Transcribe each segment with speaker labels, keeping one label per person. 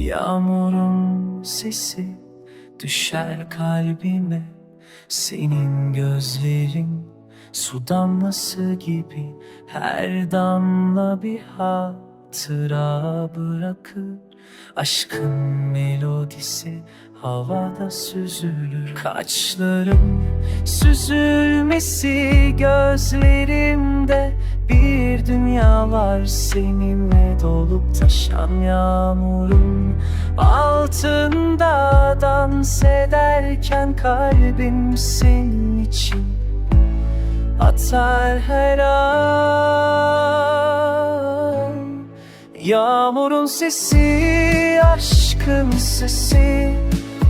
Speaker 1: Yağmurun sesi düşer kalbime. Senin gözlerin su damlası gibi Her damla bir hatıra bırakır. Aşkın melodisi havada süzülür. Kaçlarım süzülmesi gözlerimde Bir dünya var seninle dolup taşan yağmurun. Altında dans ederken kalbim senin için Atar her an. Yağmurun sesi, aşkın sesi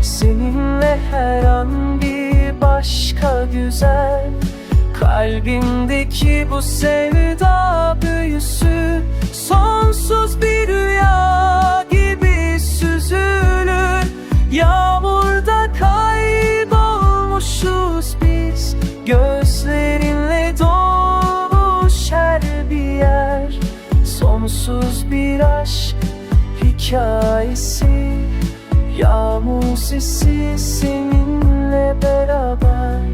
Speaker 1: Seninle her an bir başka güzel Kalbimdeki bu sevda büyüsü Sonsuz bir rüya gibi süzülür. Yağmurda kaybolmuşuz biz Gözlerinle dolmuş her bir yer. Sonsuz bir aşk hikayesi Yağmur sesi seninle beraber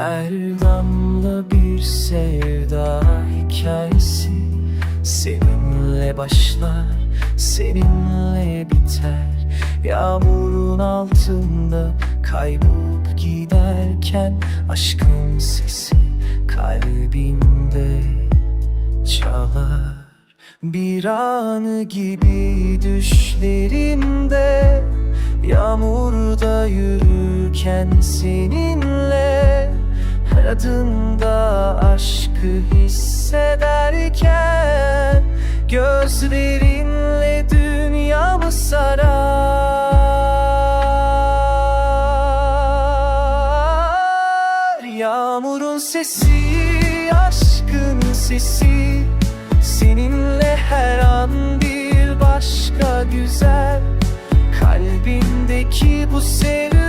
Speaker 1: Her damla bir sevda hikayesi Seninle başlar, seninle biter. Yağmurun altında kaybolup giderken Aşkın sesi kalbimde çalar. Bir anı gibi düşlerimde Yağmurda yürürken seninle Her adımda aşkı hissederken Gözlerinle dünyamı sarar. Yağmurun sesi, aşkın sesi Seninle her an bir başka güzel. Kalbimdeki bu sevda